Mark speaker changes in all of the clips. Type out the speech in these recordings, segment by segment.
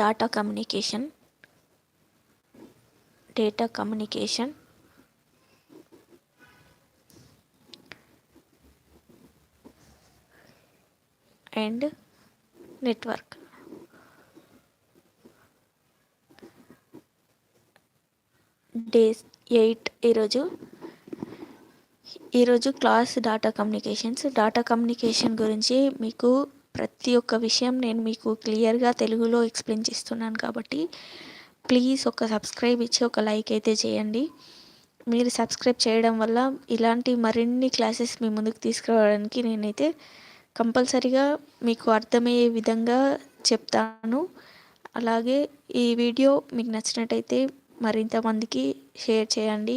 Speaker 1: Data communication data communication and network. Days eight ఈరోజు ఈరోజు class data communications. Data communication గురించి మీకు ప్రతి ఒక్క విషయం నేను మీకు క్లియర్గా తెలుగులో ఎక్స్ప్లెయిన్ చేస్తున్నాను కాబట్టి ప్లీజ్ ఒక సబ్స్క్రైబ్ ఇచ్చి ఒక లైక్ అయితే చేయండి. మీరు సబ్స్క్రైబ్ చేయడం వల్ల ఇలాంటి మరిన్ని క్లాసెస్ మీ ముందుకు తీసుకురావడానికి నేనైతే కంపల్సరీగా మీకు అర్థమయ్యే విధంగా చెప్తాను. అలాగే ఈ వీడియో మీకు నచ్చినట్టయితే మరింత మందికి షేర్ చేయండి.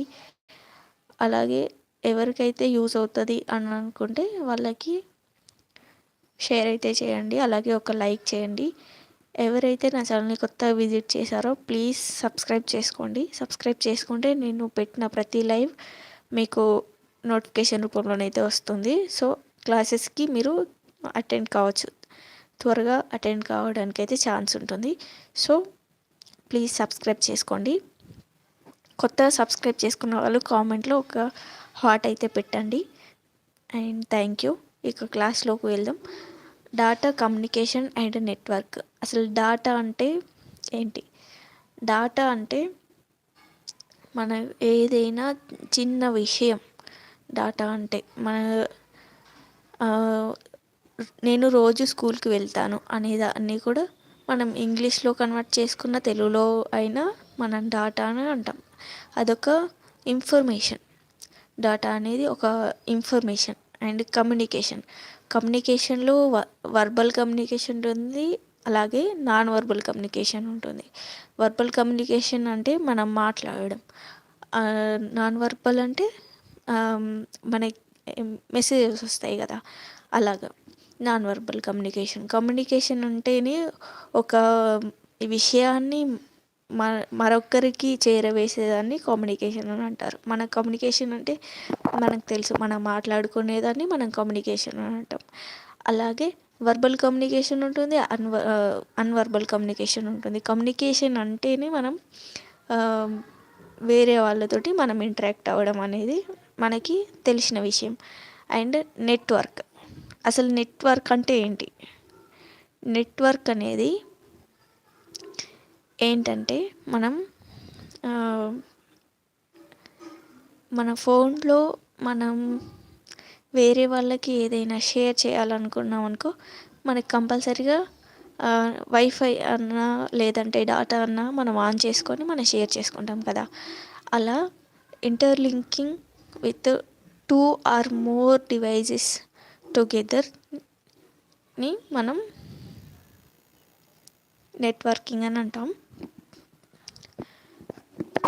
Speaker 1: అలాగే ఎవరికైతే యూజ్ అవుతుంది అని అనుకుంటే వాళ్ళకి షేర్ అయితే చేయండి. అలాగే ఒక లైక్ చేయండి. ఎవరైతే నా ఛానల్ని కొత్తగా విజిట్ చేశారో ప్లీజ్ సబ్స్క్రైబ్ చేసుకోండి. సబ్స్క్రైబ్ చేసుకుంటే నేను పెట్టిన ప్రతి లైవ్ మీకు నోటిఫికేషన్ రూపంలోనైతే వస్తుంది. సో క్లాసెస్కి మీరు అటెండ్ కావచ్చు. త్వరగా అటెండ్ కావడానికి అయితే ఛాన్స్ ఉంటుంది. సో ప్లీజ్ సబ్స్క్రైబ్ చేసుకోండి. కొత్తగా సబ్స్క్రైబ్ చేసుకున్న వాళ్ళు కామెంట్లో ఒక హాట్ అయితే పెట్టండి. And thank you. ఇక క్లాస్లోకి వెళ్దాం. Data communication and network. అసలు డాటా అంటే ఏంటి? డాటా అంటే మన ఏదైనా చిన్న విషయం. డాటా అంటే మన నేను రోజు స్కూల్కి వెళ్తాను అనేదాన్ని కూడా మనం ఇంగ్లీష్లో కన్వర్ట్ చేసుకున్న తెలుగులో అయినా మనం డాటా అని అంటాం. అదొక ఇన్ఫర్మేషన్. డాటా అనేది ఒక ఇన్ఫర్మేషన్ అండ్ కమ్యూనికేషన్. కమ్యూనికేషన్లో వ వర్బల్ కమ్యూనికేషన్ ఉంటుంది అలాగే నాన్ వర్బల్ కమ్యూనికేషన్ ఉంటుంది. వర్బల్ కమ్యూనికేషన్ అంటే మనం మాట్లాడడం. నాన్ వర్బల్ అంటే మన మెసేజెస్ వస్తాయి కదా అలాగా. నాన్ వర్బల్ కమ్యూనికేషన్ కమ్యూనికేషన్ అంటేనే ఒక విషయాన్ని మన మరొకరికి చేరవేసేదాన్ని కమ్యూనికేషన్ అని అంటారు. మన కమ్యూనికేషన్ అంటే మనకు తెలుసు మనం మాట్లాడుకునేదాన్ని మనం కమ్యూనికేషన్ అని అంటాం. అలాగే వర్బల్ కమ్యూనికేషన్ ఉంటుంది అన్వ అన్వర్బల్ కమ్యూనికేషన్ ఉంటుంది. కమ్యూనికేషన్ అంటేనే మనం వేరే వాళ్ళతోటి మనం ఇంటరాక్ట్ అవ్వడం అనేది మనకి తెలిసిన విషయం. అండ్ నెట్వర్క్ అసలు నెట్వర్క్ అంటే ఏంటి? నెట్వర్క్ అనేది ఏంటంటే మనం మన ఫోన్లో మనం వేరే వాళ్ళకి ఏదైనా షేర్ చేయాలనుకున్నాం అనుకో మనకి కంపల్సరీగా వైఫై అన్నా లేదంటే డాటా అన్నా మనం ఆన్ చేసుకొని మనం షేర్ చేసుకుంటాం కదా. అలా interlinking with two or more devices టుగెదర్ని మనం నెట్వర్కింగ్ అని అంటాం.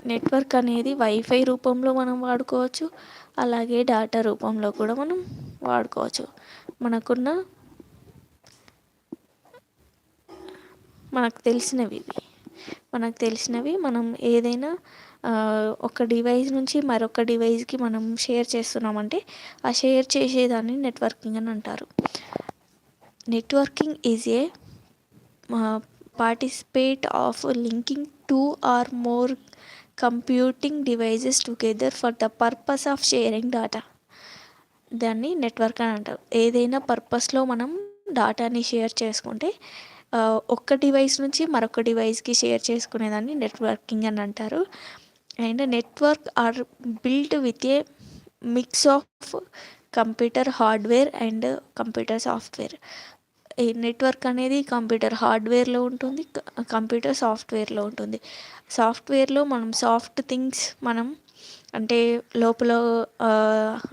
Speaker 1: నెట్వర్క్ అనేది వైఫై రూపంలో మనం వాడుకోవచ్చు. అలాగే డాటా రూపంలో కూడా మనం వాడుకోవచ్చు. మనకున్న మనకు తెలిసినవి. మనకు తెలిసినవి మనం ఏదైనా ఒక డివైస్ నుంచి మరొక డివైస్కి మనం షేర్ చేస్తున్నామంటే ఆ షేర్ చేసేదాన్ని నెట్వర్కింగ్ అని అంటారు. Networking is a participate of linking two or more computing devices together for the purpose of sharing data దాన్ని నెట్వర్క్ అని అంటారు. ఏదైనా పర్పస్లో మనం డాటాని షేర్ చేసుకుంటే ఒక్క డివైస్ నుంచి మరొక డివైస్కి షేర్ చేసుకునేదాన్ని నెట్వర్కింగ్ అని అంటారు. And network are build with a mix of computer hardware and computer software ఈ నెట్వర్క్ అనేది కంప్యూటర్ హార్డ్వేర్లో ఉంటుంది కంప్యూటర్ సాఫ్ట్వేర్లో ఉంటుంది. సాఫ్ట్వేర్లో మనం సాఫ్ట్ థింగ్స్ మనం అంటే లోపల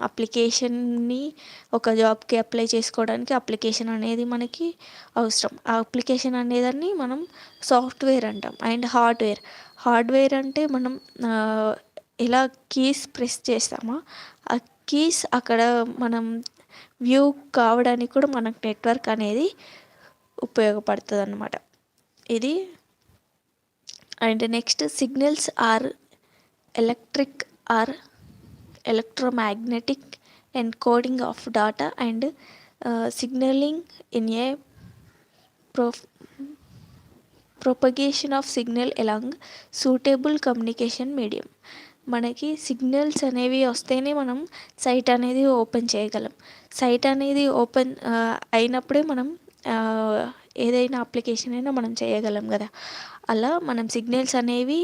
Speaker 1: అప్లికేషన్ని ఒక జాబ్కి అప్లై చేసుకోవడానికి అప్లికేషన్ అనేది మనకి అవసరం. ఆ అప్లికేషన్ అనేదాన్ని మనం సాఫ్ట్వేర్ అంటాం అండ్ హార్డ్వేర్. హార్డ్వేర్ అంటే మనం ఎలా కీస్ ప్రెస్ చేస్తామో ఆ కీస్ అక్కడ మనం వ్యూ కావడానికి కూడా మనకు నెట్వర్క్ అనేది ఉపయోగపడుతుంది అన్నమాట ఇది and next signals are electric or electromagnetic and coding of data and signaling in a pro propagation of signal along suitable communication medium. మనకి సిగ్నల్స్ అనేవి వస్తేనే మనం సైట్ అనేది ఓపెన్ చేయగలం. సైట్ అనేది ఓపెన్ అయినప్పుడే మనం ఏదైనా అప్లికేషన్ అయినా మనం చేయగలం కదా. అలా మనం సిగ్నల్స్ అనేవి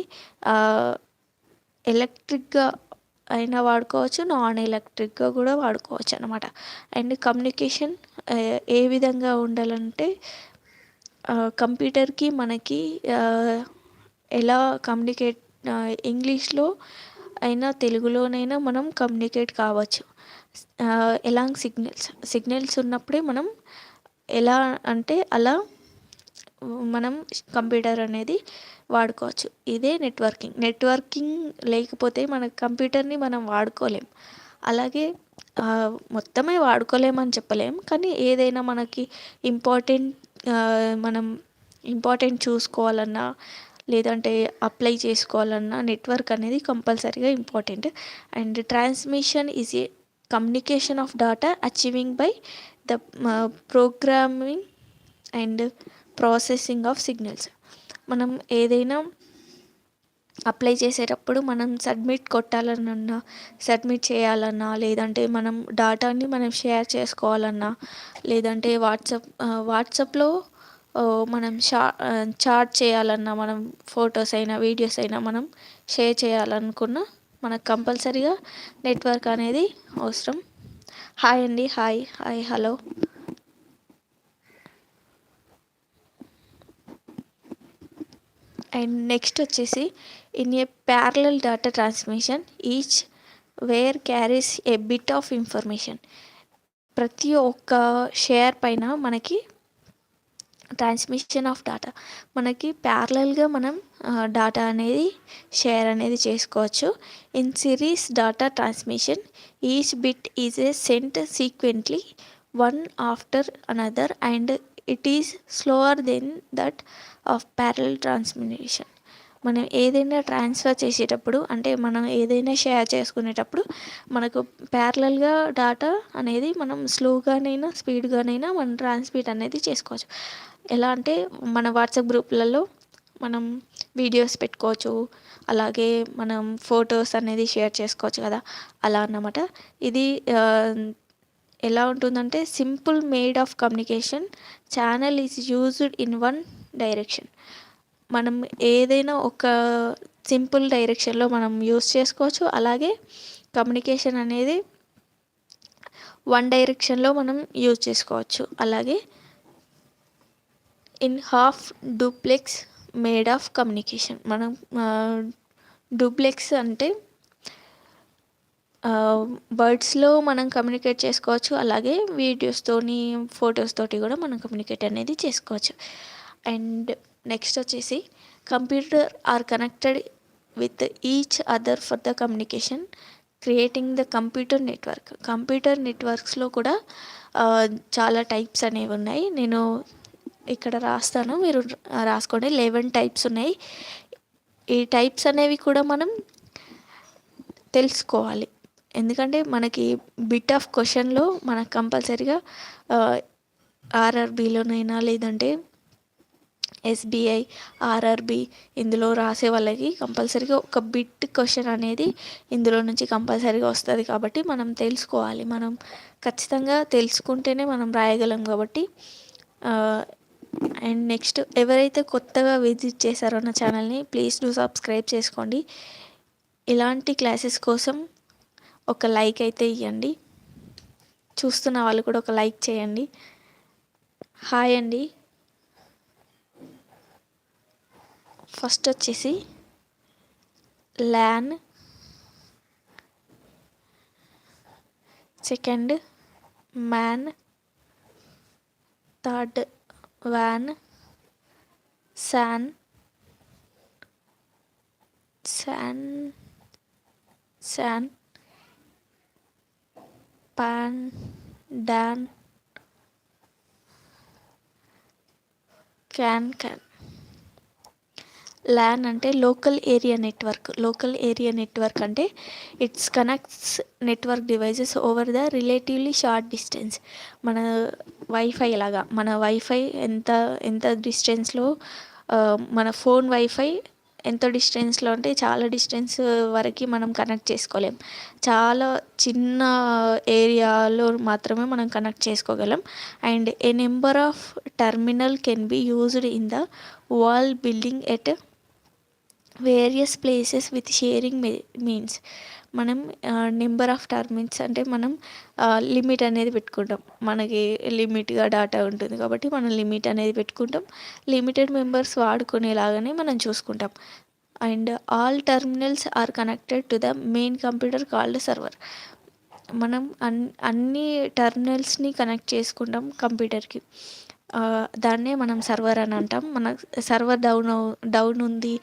Speaker 1: ఎలక్ట్రిక్గా అయినా వాడుకోవచ్చు నాన్ ఎలక్ట్రిక్గా కూడా వాడుకోవచ్చు అనమాట అండ్ కమ్యూనికేషన్ ఏ విధంగా ఉండాలంటే కంప్యూటర్కి మనకి ఎలా కమ్యూనికేట్ ఇంగ్లీష్లో అయినా తెలుగులోనైనా మనం కమ్యూనికేట్ కావచ్చు. ఎలాంగ్ సిగ్నల్స్ సిగ్నల్స్ ఉన్నప్పుడే మనం ఎలా అంటే అలా మనం కంప్యూటర్ అనేది వాడుకోవచ్చు. ఇదే నెట్వర్కింగ్. నెట్వర్కింగ్ లేకపోతే మన కంప్యూటర్ని మనం వాడుకోలేం. అలాగే మొత్తమే వాడుకోలేమని చెప్పలేం. కానీ ఏదైనా మనకి ఇంపార్టెంట్ మనం ఇంపార్టెంట్ చూసుకోవాలన్నా లేదంటే అప్లై చేసుకోవాలన్నా నెట్వర్క్ అనేది కంపల్సరీగా important and transmission is a communication of data achieving by the programming and processing of signals మనం ఏదైనా అప్లై చేసేటప్పుడు మనం సబ్మిట్ కొట్టాలన్నా సబ్మిట్ చేయాలన్నా లేదంటే మనం డాటాని మనం షేర్ చేసుకోవాలన్నా లేదంటే వాట్సాప్ uh, వాట్సాప్లో మనం షా చాట్ చేయాలన్నా మనం ఫొటోస్ అయినా వీడియోస్ అయినా మనం షేర్ చేయాలనుకున్న మనకు కంపల్సరీగా నెట్వర్క్ అనేది అవసరం. హాయ్ అండి hi hi hello. And next వచ్చేసి in a parallel data transmission each wire carries a bit of information. ప్రతి ఒక్క షేర్ పైన మనకి ట్రాన్స్మిషన్ ఆఫ్ డేటా. మనకి ప్యారలల్గా మనం డాటా అనేది షేర్ అనేది చేసుకోవచ్చు. In series data transmission each bit is a sent sequentially one after another and it is slower than that of parallel transmission మనం ఏదైనా ట్రాన్స్ఫర్ చేసేటప్పుడు అంటే మనం ఏదైనా షేర్ చేసుకునేటప్పుడు మనకు ప్యారలల్గా డాటా అనేది మనం స్లోగానైనా స్పీడ్గానైనా మనం ట్రాన్స్మిట్ అనేది చేసుకోవచ్చు. ఎలా అంటే మన వాట్సాప్ గ్రూప్లలో మనం వీడియోస్ పెట్టుకోవచ్చు అలాగే మనం ఫొటోస్ అనేది షేర్ చేసుకోవచ్చు కదా అలా అన్నమాట. ఇది ఎలా ఉంటుందంటే simple mode of communication channel is used in one direction. మనం ఏదైనా ఒక సింపుల్ డైరెక్షన్లో మనం యూస్ చేసుకోవచ్చు అలాగే కమ్యూనికేషన్ అనేది వన్ డైరెక్షన్లో మనం యూజ్ చేసుకోవచ్చు అలాగే in half duplex mode of communication. మనం డూప్లెక్స్ అంటే వర్డ్స్లో మనం కమ్యూనికేట్ చేసుకోవచ్చు. అలాగే వీడియోస్తోని ఫొటోస్ తోటి కూడా మనం కమ్యూనికేట్ అనేది చేసుకోవచ్చు. అండ్ నెక్స్ట్ వచ్చేసి computer are connected with each other for the communication creating the computer network. Computer నెట్వర్క్స్లో కూడా చాలా టైప్స్ అనేవి ఉన్నాయి. నేను ఇక్కడ రాస్తాను. మీరు రాసుకోండి. లెవెన్ టైప్స్ ఉన్నాయి. ఈ టైప్స్ అనేవి కూడా మనం తెలుసుకోవాలి. ఎందుకంటే మనకి బిట్ ఆఫ్ క్వశ్చన్లో మనకు కంపల్సరీగా ఆర్ఆర్బీలోనైనా లేదంటే ఎస్బీఐ ఆర్ఆర్బి ఇందులో రాసే వాళ్ళకి కంపల్సరీగా ఒక బిట్ క్వశ్చన్ అనేది ఇందులో నుంచి కంపల్సరీగా వస్తుంది కాబట్టి మనం తెలుసుకోవాలి. మనం ఖచ్చితంగా తెలుసుకుంటేనే మనం రాయగలం కాబట్టి అండ్ నెక్స్ట్ ఎవరైతే కొత్తగా విజిట్ చేశారో నా ఛానల్ని ప్లీజ్ డూ సబ్స్క్రైబ్ చేసుకోండి. ఇలాంటి క్లాసెస్ కోసం ఒక లైక్ అయితే ఇవ్వండి చూస్తున్న వాళ్ళు కూడా ఒక లైక్ చేయండి. హాయ్ అండి. ఫస్ట్ వచ్చేసి LAN. Second MAN. Third Wan San San San Pan dan Kan Kan LAN అంటే local area network. Local area network అంటే it's connects network devices over the relatively short distance. మన wifi లాగా మన wifi ఎంత ఎంత డిస్టెన్స్లో మన ఫోన్ వైఫై ఎంత డిస్టెన్స్లో అంటే చాలా డిస్టెన్స్ వరకు మనం కనెక్ట్ చేసుకోలేం. చాలా చిన్న ఏరియాలో మాత్రమే మనం కనెక్ట్ చేసుకోగలం. And a number of terminal can be used in the wall building at various places with sharing means మనం నెంబర్ ఆఫ్ టర్మిన్స్ అంటే మనం లిమిట్ అనేది పెట్టుకుంటాం. మనకి లిమిట్గా డాటా ఉంటుంది కాబట్టి మనం లిమిట్ అనేది పెట్టుకుంటాం. లిమిటెడ్ మెంబర్స్ వాడుకునేలాగానే మనం చూసుకుంటాం. And all terminals are connected to the main computer called server మనం అన్ అన్ని టర్మినల్స్ని కనెక్ట్ చేసుకుంటాం కంప్యూటర్కి దాన్నే మనం సర్వర్ అని అంటాం. మన సర్వర్ డౌన్ డౌన్ ఉంది.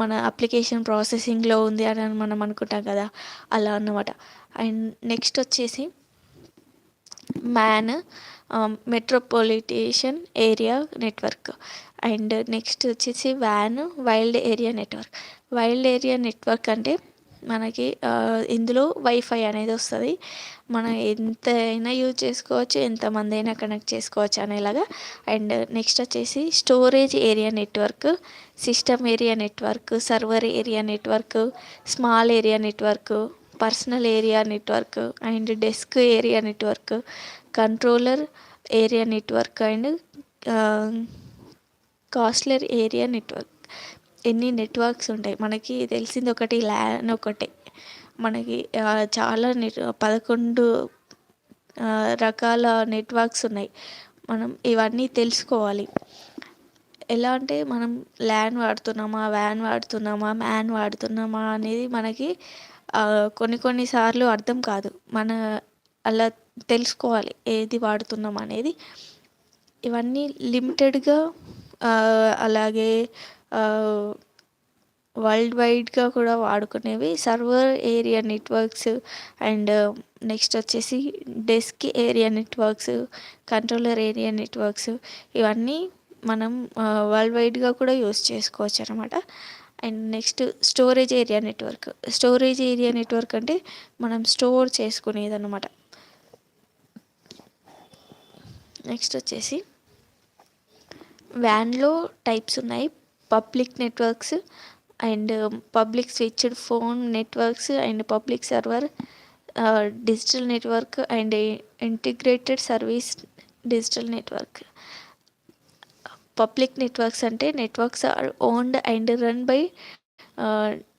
Speaker 1: మన అప్లికేషన్ ప్రాసెసింగ్లో ఉంది అని మనం అనుకుంటాం కదా. అలా అన్నమాట. అండ్ నెక్స్ట్ వచ్చేసి MAN metropolitan area network and next వచ్చేసి van wild area network wild area network అంటే మనకి ఇందులో వైఫై అనేది వస్తుంది. మనం ఎంత అయినా యూజ్ చేసుకోవచ్చు ఎంతమంది అయినా కనెక్ట్ చేసుకోవచ్చు అనేలాగా. అండ్ నెక్స్ట్ వచ్చేసి storage area network system area network server area network small area network personal area network and desk area network controller area network and cluster area network. ఎన్ని నెట్వర్క్స్ ఉంటాయి? మనకి తెలిసింది ఒకటి ల్యాన్ ఒకటే. మనకి చాలా నెట్ పదకొండు రకాల నెట్వర్క్స్ ఉన్నాయి. మనం ఇవన్నీ తెలుసుకోవాలి. ఎలా అంటే మనం ల్యాన్ వాడుతున్నామా వ్యాన్ వాడుతున్నామా మ్యాన్ వాడుతున్నామా అనేది మనకి కొన్ని కొన్ని సార్లు అర్థం కాదు. మన అలా తెలుసుకోవాలి ఏది వాడుతున్నాం అనేది. ఇవన్నీ లిమిటెడ్గా అలాగే వరల్డ్ వైడ్గా కూడా వాడుకునేవి server area networks and next వచ్చేసి desk area networks controller area networks ఇవన్నీ మనం వరల్డ్ వైడ్గా కూడా యూస్ చేసుకోవచ్చు అనమాట and next storage area network storage area network అంటే మనం స్టోర్ చేసుకునేది అనమాట నెక్స్ట్ వచ్చేసి వ్యాన్లో టైప్స్ ఉన్నాయి. Public networks and public switched phone networks and public server digital network and integrated service digital network. Public networks అంటే networks are owned and run by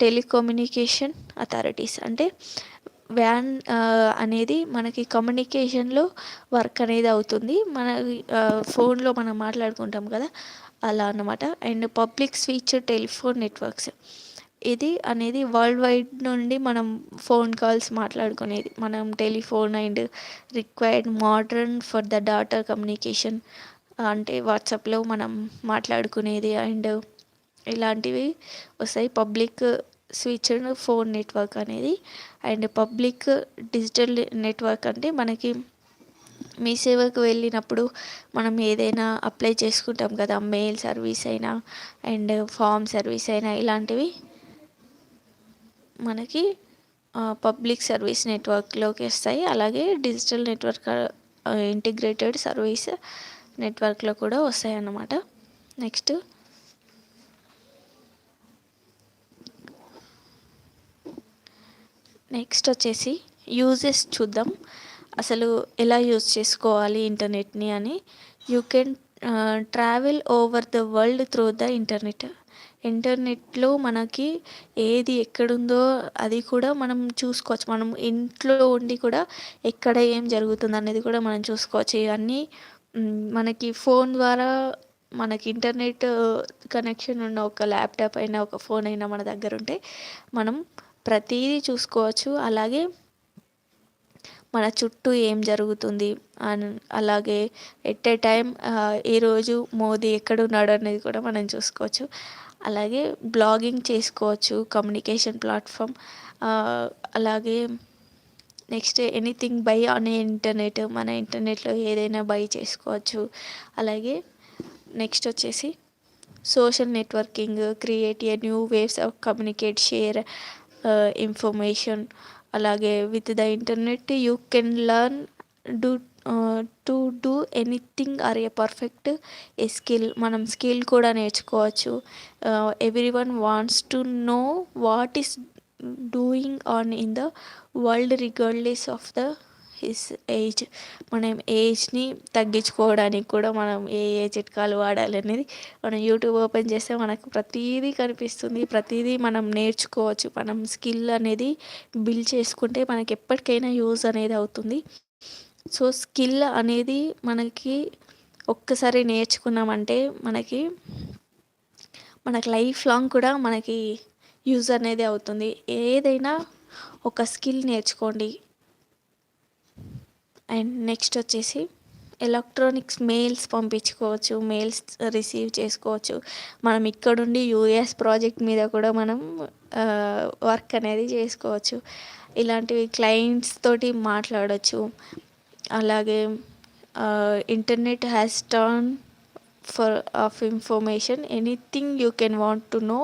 Speaker 1: telecommunication authorities. అంటే వ్యాన్ అనేది మనకి కమ్యూనికేషన్లో వర్క్ అనేది అవుతుంది. మన ఫోన్లో మనం మాట్లాడుకుంటాం కదా అలా అన్నమాట. And public switch telephone networks. ఇది అనేది వరల్డ్ వైడ్ నుండి మనం ఫోన్ కాల్స్ మాట్లాడుకునేది. మనం telephone and required modern for the data communication అంటే వాట్సాప్లో మనం మాట్లాడుకునేది అండ్ ఇలాంటివి వస్తాయి. పబ్లిక్ స్విచ్డ్ ఫోన్ నెట్వర్క్ అనేది. అండ్ పబ్లిక్ డిజిటల్ నెట్వర్క్ అంటే మనకి మీ సేవకు వెళ్ళినప్పుడు మనం ఏదైనా అప్లై చేసుకుంటాం కదా మెయిల్ సర్వీస్ అయినా అండ్ ఫామ్ సర్వీస్ అయినా ఇలాంటివి. మనకి పబ్లిక్ సర్వీస్ నెట్వర్క్లోకి వస్తాయి. అలాగే డిజిటల్ నెట్వర్క్ ఇంటిగ్రేటెడ్ సర్వీస్ నెట్వర్క్లో కూడా వస్తాయి అన్నమాట నెక్స్ట్ నెక్స్ట్ వచ్చేసి యూజెస్ చూద్దాం. అసలు ఎలా యూజ్ చేసుకోవాలి ఇంటర్నెట్ని అని. You can travel over the world through the internet ఇంటర్నెట్లో మనకి ఏది ఎక్కడుందో అది కూడా మనం చూసుకోవచ్చు. మనం ఇంట్లో ఉండి కూడా ఎక్కడ ఏం జరుగుతుంది అనేది కూడా మనం చూసుకోవచ్చు. ఇవన్నీ మనకి ఫోన్ ద్వారా మనకి ఇంటర్నెట్ uh, కనెక్షన్ ఉన్న ఒక ల్యాప్టాప్ అయినా ఒక ఫోన్ అయినా మన దగ్గర ఉంటే మనం ప్రతిదీ చూసుకోవచ్చు. అలాగే మన చుట్టూ ఏం జరుగుతుంది అని అలాగే ఎట్ ఏ టైం ఈరోజు మోదీ ఎక్కడున్నాడు అనేది కూడా మనం చూసుకోవచ్చు. అలాగే బ్లాగింగ్ చేసుకోవచ్చు కమ్యూనికేషన్ ప్లాట్ఫామ్ అలాగే next anything buy on internet మన ఇంటర్నెట్లో ఏదైనా బై చేసుకోవచ్చు. అలాగే నెక్స్ట్ వచ్చేసి social networking create a new waves of communicate share information అలాగే with the internet you can learn do to do anything or a perfect a skill మనం skill కూడా నేర్చుకోవచ్చు. Everyone wants to know what is doing on in the world regardless of the his age మనం ఏజ్ని తగ్గించుకోవడానికి కూడా మనం ఏ ఏ చిట్కాలు వాడాలి అనేది మనం యూట్యూబ్ ఓపెన్ చేస్తే మనకు ప్రతిదీ కనిపిస్తుంది. ప్రతిదీ మనం నేర్చుకోవచ్చు. మనం స్కిల్ అనేది బిల్డ్ చేసుకుంటే మనకి ఎప్పటికైనా యూజ్ అనేది అవుతుంది. సో స్కిల్ అనేది మనకి ఒక్కసారి నేర్చుకున్నామంటే మనకి మనకి లైఫ్ లాంగ్ కూడా మనకి యూజ్ అనేది అవుతుంది. ఏదైనా ఒక స్కిల్ నేర్చుకోండి. అండ్ నెక్స్ట్ వచ్చేసి ఎలక్ట్రానిక్స్ మెయిల్స్ పంపించుకోవచ్చు మెయిల్స్ రిసీవ్ చేసుకోవచ్చు. మనం ఇక్కడుండి యూఎస్ ప్రాజెక్ట్ మీద కూడా మనం వర్క్ అనేది చేసుకోవచ్చు. ఇలాంటివి క్లయింట్స్ తోటి మాట్లాడవచ్చు అలాగే internet has turn for of information anything you can want to know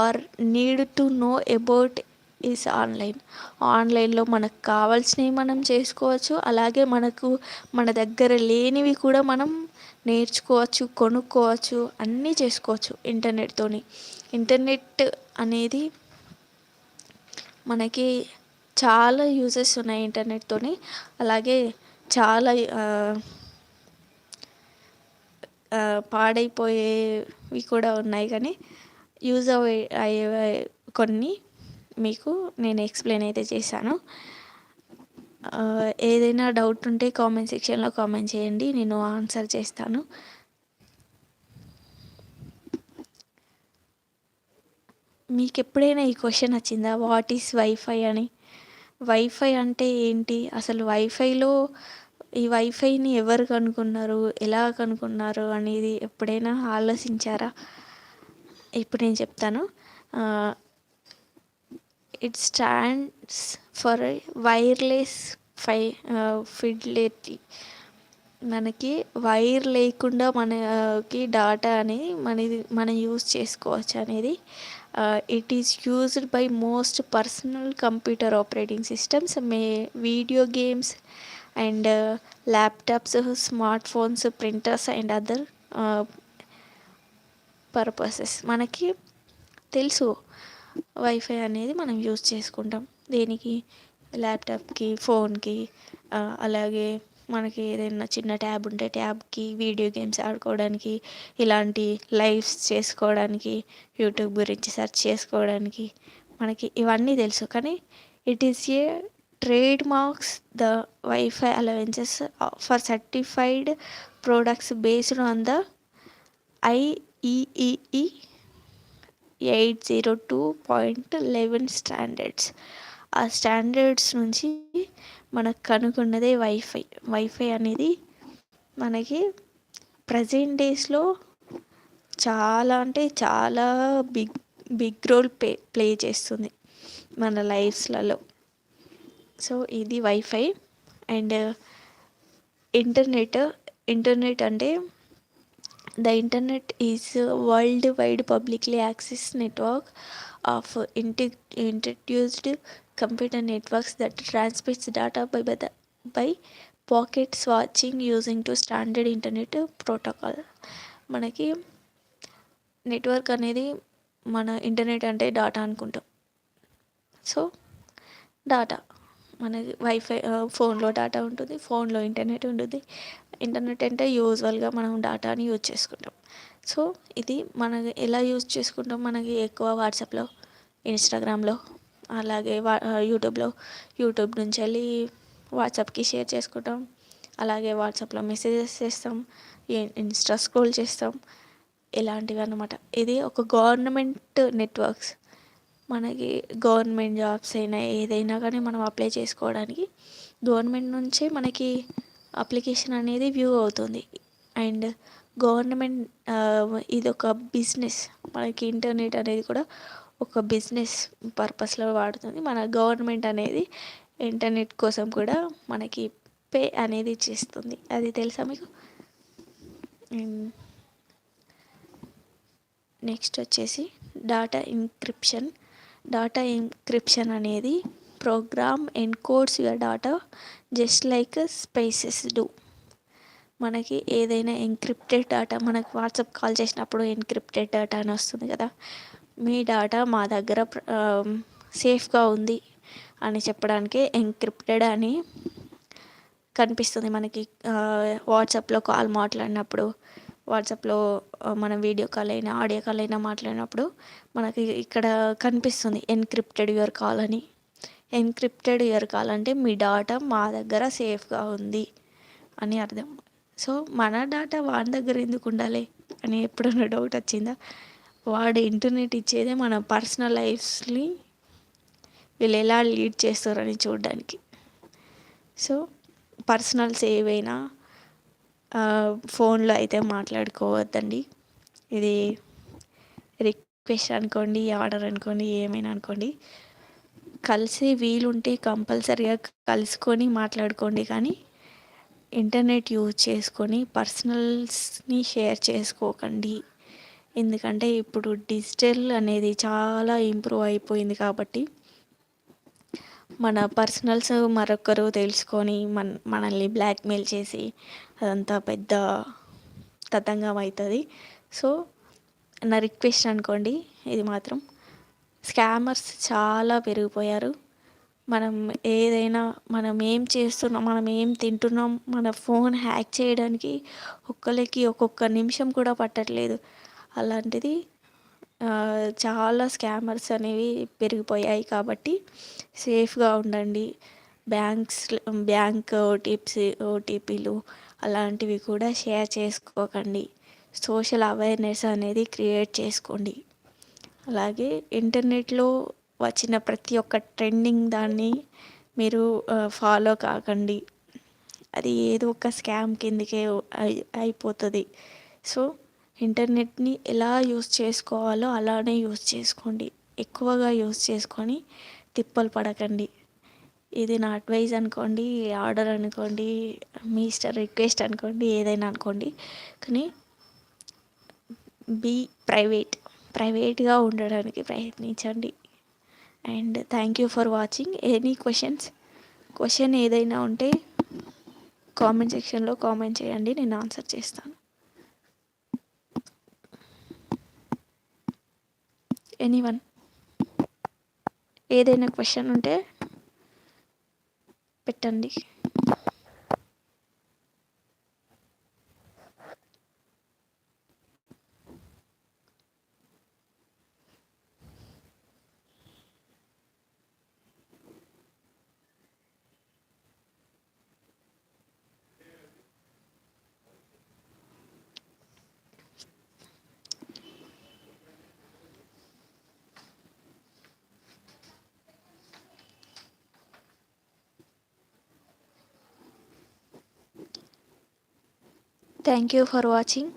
Speaker 1: or need to know about is online ఆన్లైన్లో మనకు కావాల్సినవి మనం చేసుకోవచ్చు. అలాగే మనకు మన దగ్గర లేనివి కూడా మనం నేర్చుకోవచ్చు కొనుక్కోవచ్చు అన్నీ చేసుకోవచ్చు ఇంటర్నెట్తోని ఇంటర్నెట్ అనేది మనకి చాలా యూజెస్ ఉన్నాయి ఇంటర్నెట్తోని అలాగే చాలా పాడైపోయేవి కూడా ఉన్నాయి కానీ యూజ్ అయ్యే కొన్ని మీకు నేను ఎక్స్ప్లెయిన్ అయితే చేశాను. ఏదైనా డౌట్ ఉంటే కామెంట్ సెక్షన్లో కామెంట్ చేయండి నేను ఆన్సర్ చేస్తాను. మీకు ఎప్పుడైనా ఈ క్వశ్చన్ వచ్చిందా వాట్ ఈస్ వైఫై అని? వైఫై అంటే ఏంటి? అసలు వైఫైలో ఈ వైఫైని ఎవరు కనుక్కున్నారు? ఎలా కనుక్కున్నారు? అనేది ఎప్పుడైనా ఆలోచించారా? ఇప్పుడు నేను చెప్తాను. It stands for wireless fi fidelity మనకి వైర్ లేకుండా మనకి డాటా అనేది మనది మనం యూజ్ చేసుకోవచ్చు అనేది it is used by most personal computer operating systems may video games and laptops smartphones printers and other purposes మనకి తెలుసు. వైఫై అనేది మనం యూజ్ చేసుకుంటాం. దేనికి? ల్యాప్టాప్కి ఫోన్కి అలాగే మనకి ఏదైనా చిన్న ట్యాబ్ ఉంటే ట్యాబ్కి వీడియో గేమ్స్ ఆడుకోవడానికి ఇలాంటి లైవ్స్ చేసుకోవడానికి యూట్యూబ్ గురించి సెర్చ్ చేసుకోవడానికి మనకి ఇవన్నీ తెలుసు. కానీ it is a trademarks the wifi allowances for certified products based on the IEEE eight zero two point eleven standards. ఆ స్టాండర్డ్స్ నుంచి మనకు కనుగొన్నదే వైఫై. వైఫై అనేది మనకి ప్రజెంట్ డేస్లో చాలా అంటే చాలా big big role play play చేస్తుంది మన లైఫ్స్లలో. సో ఇది వైఫై అండ్ ఇంటర్నెట్ ఇంటర్నెట్ అంటే the internet is world wide publicly access network of ఇంటి introduced computer networks that transmits data by by the by packets watching using to standard internet protocol మనకి network అనేది మన internet అంటే data అనుకుంటాం. So data మనకి wifi ఫోన్లో data ఉంటుంది ఫోన్లో ఇంటర్నెట్ ఉంటుంది. ఇంటర్నెట్ అంటే యూజువల్గా మనం డాటాని యూజ్ చేసుకుంటాం. సో ఇది మన ఎలా యూజ్ చేసుకుంటాం? మనకి ఎక్కువ వాట్సాప్లో ఇన్స్టాగ్రామ్లో అలాగే వా యూట్యూబ్లో యూట్యూబ్ నుంచి వెళ్ళి వాట్సాప్కి షేర్ చేసుకుంటాం. అలాగే వాట్సాప్లో మెసేజెస్ చేస్తాం ఇన్స్టా స్క్రోల్ చేస్తాం ఇలాంటివి అనమాట ఇది ఒక గవర్నమెంట్ నెట్వర్క్స్ మనకి గవర్నమెంట్ జాబ్స్ అయినా ఏదైనా కానీ మనం అప్లై చేసుకోవడానికి గవర్నమెంట్ నుంచే మనకి అప్లికేషన్ అనేది వ్యూ అవుతుంది. అండ్ గవర్నమెంట్ ఇది ఒక బిజినెస్. మనకి ఇంటర్నెట్ అనేది కూడా ఒక బిజినెస్ పర్పస్లో వాడుతుంది. మన గవర్నమెంట్ అనేది ఇంటర్నెట్ కోసం కూడా మనకి పే అనేది చేస్తుంది. అది తెలుసా మీకు? నెక్స్ట్ వచ్చేసి డాటా ఇన్క్రిప్షన్ డాటా ఎంక్రిప్షన్ అనేది program encodes your data just like spaces do మనకి ఏదైనా ఎన్క్రిప్టెడ్ డాటా మనకు వాట్సాప్ కాల్ చేసినప్పుడు ఎన్క్రిప్టెడ్ డేటా అని వస్తుంది కదా. మీ డాటా మా దగ్గర um, సేఫ్గా ఉంది అని చెప్పడానికి ఎన్క్రిప్టెడ్ అని కనిపిస్తుంది మనకి uh, వాట్సాప్లో కాల్ మాట్లాడినప్పుడు. వాట్సాప్లో మనం వీడియో కాల్ అయినా ఆడియో కాల్ అయినా మాట్లాడినప్పుడు మనకి ఇక్కడ కనిపిస్తుంది ఎన్క్రిప్టెడ్ యువర్ కాల్ అని. ఎన్క్రిప్టెడ్ యువర్ కాల్ అంటే మీ డాటా మా దగ్గర సేఫ్గా ఉంది అని అర్థం. సో మన డాటా వాడి దగ్గర ఎందుకు ఉండాలి అని ఎప్పుడైనా డౌట్ వచ్చిందా? వాడు ఇంటర్నెట్ ఇచ్చేదే మన పర్సనల్ లైఫ్స్ని వీళ్ళు ఎలా లీడ్ చేస్తారని చూడడానికి. సో పర్సనల్ సేవ్ అయినా ఫోన్లో అయితే మాట్లాడుకోవద్దండి. ఇది రిక్వెస్ట్ అనుకోండి ఆర్డర్ అనుకోండి ఏమైనా అనుకోండి. కలిసి వీలుంటే కంపల్సరిగా కలుసుకొని మాట్లాడుకోండి కానీ ఇంటర్నెట్ యూజ్ చేసుకొని పర్సనల్స్ని షేర్ చేసుకోకండి. ఎందుకంటే ఇప్పుడు డిజిటల్ అనేది చాలా ఇంప్రూవ్ అయిపోయింది కాబట్టి మన పర్సనల్స్ మరొకరు తెలుసుకొని మన మనల్ని బ్లాక్మెయిల్ చేసి అదంతా పెద్ద తతంగం అవుతుంది. సో నా రిక్వెస్ట్ అనుకోండి ఇది మాత్రం స్కామర్స్ చాలా పెరిగిపోయారు. మనం ఏదైనా మనం ఏం చేస్తున్నాం మనం ఏం తింటున్నాం మన ఫోన్ హ్యాక్ చేయడానికి ఒక్కరికి ఒక్కొక్క నిమిషం కూడా పట్టట్లేదు. అలాంటిది చాలా స్కామర్స్ అనేవి పెరిగిపోయాయి కాబట్టి సేఫ్గా ఉండండి. బ్యాంక్స్ బ్యాంక్ ఓటీపీ ఓటీపీలు అలాంటివి కూడా షేర్ చేసుకోకండి. సోషల్ అవేర్నెస్ అనేది క్రియేట్ చేసుకోండి. అలాగే ఇంటర్నెట్లో వచ్చిన ప్రతి ఒక్క ట్రెండింగ్ దాన్ని మీరు ఫాలో కాకండి. అది ఏదో ఒక స్కామ్ కిందకే అయిపోతుంది. సో ఇంటర్నెట్ని ఎలా యూస్ చేసుకోవాలో అలానే యూస్ చేసుకోండి. ఎక్కువగా యూస్ చేసుకొని తిప్పలు పడకండి. ఇది నా అడ్వైజ్ అనుకోండి ఆర్డర్ అనుకోండి మీ ఇష్ట రిక్వెస్ట్ అనుకోండి ఏదైనా అనుకోండి. కానీ బీ ప్రైవేట్ ప్రైవేట్గా ఉండడానికి ప్రయత్నించండి. And thank you for watching any questions question ఏదైనా ఉంటే కామెంట్ సెక్షన్లో కామెంట్ చేయండి నేను ఆన్సర్ చేస్తాను. ఎనీవన్ ఏదైనా క్వశ్చన్ ఉంటే పెట్టండి. Thank you for watching.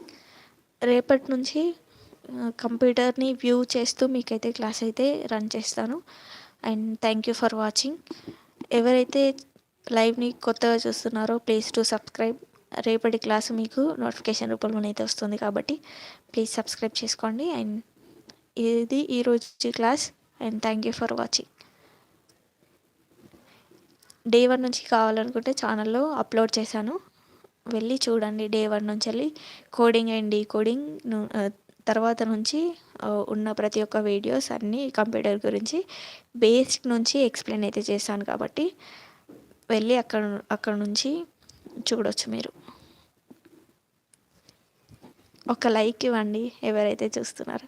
Speaker 1: రేపటి నుంచి కంప్యూటర్ని వ్యూ చేస్తూ మీకైతే క్లాస్ అయితే రన్ చేస్తాను. And thank you for watching. ఎవరైతే లైవ్ని కొత్తగా చూస్తున్నారో ప్లీజ్ టు సబ్స్క్రైబ్. రేపటి క్లాస్ మీకు నోటిఫికేషన్ రూపంలో అయితే వస్తుంది కాబట్టి ప్లీజ్ సబ్స్క్రైబ్ చేసుకోండి. అండ్ ఇది ఈరోజు class. And thank you for watching. Day one నుంచి కావాలనుకుంటే ఛానల్లో అప్లోడ్ చేశాను. వెళ్ళి చూడండి డే వన్ నుంచి వెళ్ళి కోడింగ్ అండ్ డీకోడింగ్ తర్వాత నుంచి ఉన్న ప్రతి ఒక్క వీడియోస్ అన్నీ కంప్యూటర్ గురించి బేసిక్ నుంచి ఎక్స్ప్లెయిన్ అయితే చేశాను కాబట్టి వెళ్ళి అక్కడ అక్కడ నుంచి చూడవచ్చు మీరు. ఒక లైక్ ఇవ్వండి ఎవరైతే చూస్తున్నారో.